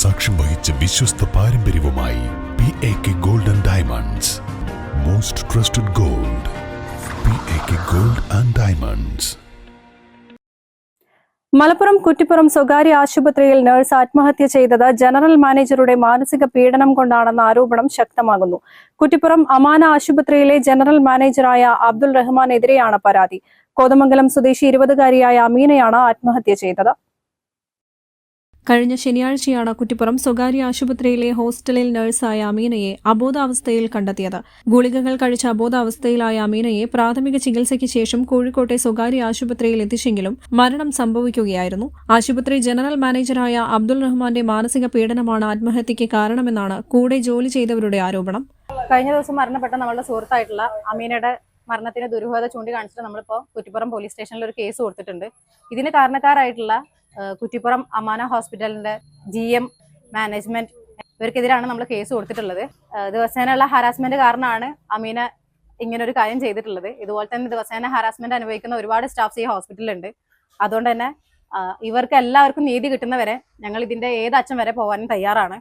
സാക്ഷ്യം വഹിച്ച വിശ്വസ്ത പാരമ്പര്യവുമായി P A K gold and diamonds most trusted gold P A K gold and diamonds Malappuram Kuttippuram സ്വകാര്യ ആശുപത്രിയിൽ നഴ്സ് ആത്മഹത്യ ചെയ്തത് ജനറൽ മാനേജറുടെ മാനസിക പീഡനം കൊണ്ടാണെന്ന ആരോപണം ശക്തമാകുന്നു. കുറ്റിപ്പുറം അമാന ആശുപത്രിയിലെ ജനറൽ മാനേജറായ അബ്ദുൾ റഹ്മാനെതിരെയാണ് പരാതി. കോതമംഗലം സ്വദേശി ഇരുപതുകാരിയായ അമീനയാണ് ആത്മഹത്യ ചെയ്തത്. കഴിഞ്ഞ ശനിയാഴ്ചയാണ് കുറ്റിപ്പുറം സ്വകാര്യ ആശുപത്രിയിലെ ഹോസ്റ്റലിൽ നഴ്സായ അമീനയെ അബോധാവസ്ഥയിൽ കണ്ടെത്തിയത്. ഗുളികകൾ കഴിച്ച അബോധാവസ്ഥയിലായ അമീനയെ പ്രാഥമിക ചികിത്സയ്ക്ക് ശേഷം കോഴിക്കോട്ടെ സ്വകാര്യ ആശുപത്രിയിൽ എത്തിച്ചെങ്കിലും മരണം സംഭവിക്കുകയായിരുന്നു. ആശുപത്രി ജനറൽ മാനേജറായ അബ്ദുൾ റഹ്മാന്റെ മാനസിക പീഡനമാണ് ആത്മഹത്യയ്ക്ക് കാരണമെന്നാണ് കൂടെ ജോലി ചെയ്തവരുടെ ആരോപണം. കഴിഞ്ഞ ദിവസം മരണപ്പെട്ട നമ്മളുടെ സുഹൃത്തായിട്ടുള്ള അമീനയുടെ മരണത്തിന് ദുരൂഹത ചൂണ്ടിക്കാണിച്ചിട്ട് നമ്മളിപ്പോൾ കുറ്റിപ്പുറം പോലീസ് സ്റ്റേഷനിൽ ഒരു കേസ് കൊടുത്തിട്ടുണ്ട്. ഇതിന് കാരണക്കാരായിട്ടുള്ള കുറ്റിപ്പുറം അമാന ഹോസ്പിറ്റലിന്റെ ജി എം മാനേജ്മെന്റ് ഇവർക്കെതിരാണ് നമ്മൾ കേസ് കൊടുത്തിട്ടുള്ളത്. ദിവസേനയുള്ള ഹറാസ്മെന്റ് കാരണമാണ് അമീന ഇങ്ങനെ ഒരു കാര്യം ചെയ്തിട്ടുള്ളത്. ഇതുപോലെ തന്നെ ദിവസേന ഹറാസ്മെന്റ് അനുഭവിക്കുന്ന ഒരുപാട് സ്റ്റാഫ്സ് ഈ ഹോസ്പിറ്റലിലുണ്ട്. അതുകൊണ്ട് തന്നെ ഇവർക്ക് എല്ലാവർക്കും നീതി കിട്ടുന്നവരെ ഞങ്ങൾ ഇതിന്റെ ഏത് അച്ഛൻ വരെ പോകാനും തയ്യാറാണ്.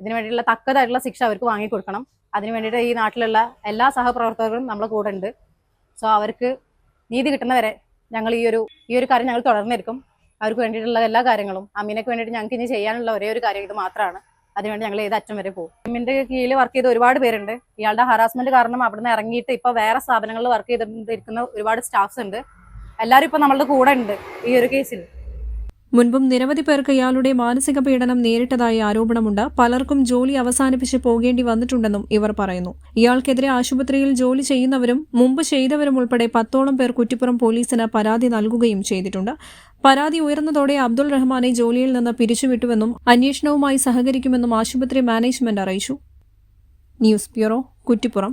ഇതിനു വേണ്ടിയിട്ടുള്ള തക്കതായിട്ടുള്ള ശിക്ഷ അവർക്ക് വാങ്ങിക്കൊടുക്കണം. അതിനു വേണ്ടിയിട്ട് ഈ നാട്ടിലുള്ള എല്ലാ സഹപ്രവർത്തകരും നമ്മളെ കൂടെ ഉണ്ട്. സോ അവർക്ക് നീതി കിട്ടുന്നവരെ ഞങ്ങൾ ഈ ഒരു ഈ ഒരു കാര്യം ഞങ്ങൾ തുടർന്നിരിക്കും. അവർക്ക് വേണ്ടിയിട്ടുള്ള എല്ലാ കാര്യങ്ങളും അമീനക്ക് വേണ്ടിയിട്ട് ഞങ്ങൾക്ക് ഇനി ചെയ്യാനുള്ള ഒരേ ഒരു കാര്യം ഇത് മാത്രമാണ് അതിനുവേണ്ടി ഞങ്ങൾ ഏത് അറ്റം വരെ പോകും. അമ്മിന്റെ കീഴിൽ വർക്ക് ചെയ്ത ഒരുപാട് പേരുണ്ട്. ഇയാളുടെ ഹറാസ്മെന്റ് കാരണം അവിടുന്ന് ഇറങ്ങിയിട്ട് ഇപ്പൊ വേറെ സ്ഥാപനങ്ങളിൽ വർക്ക് ചെയ്തിരിക്കുന്ന ഒരുപാട് സ്റ്റാഫ്സ് ഉണ്ട്. എല്ലാവരും ഇപ്പൊ നമ്മളുടെ കൂടെ ഉണ്ട് ഈ ഒരു കേസിൽ മുൻപും നിരവധി പേർക്ക് ഇയാളുടെ മാനസിക പീഡനം നേരിട്ടതായി ആരോപണമുണ്ട്. പലർക്കും ജോലി അവസാനിപ്പിച്ച് പോകേണ്ടി വന്നിട്ടുണ്ടെന്നും ഇവർ പറയുന്നു. ഇയാൾക്കെതിരെ ആശുപത്രിയിൽ ജോലി ചെയ്യുന്നവരും മുമ്പ് ചെയ്തവരും ഉൾപ്പെടെ പത്തോളം പേർ കുറ്റിപ്പുറം പോലീസിന് പരാതി നൽകുകയും ചെയ്തിട്ടുണ്ട്. പരാതി ഉയർന്നതോടെ അബ്ദുൾ റഹ്മാനെ ജോലിയിൽ നിന്ന് പിരിച്ചുവിട്ടുവെന്നും അന്വേഷണവുമായി സഹകരിക്കുമെന്നും ആശുപത്രി മാനേജ്മെന്റ് അറിയിച്ചു. News bureau Kuttippuram.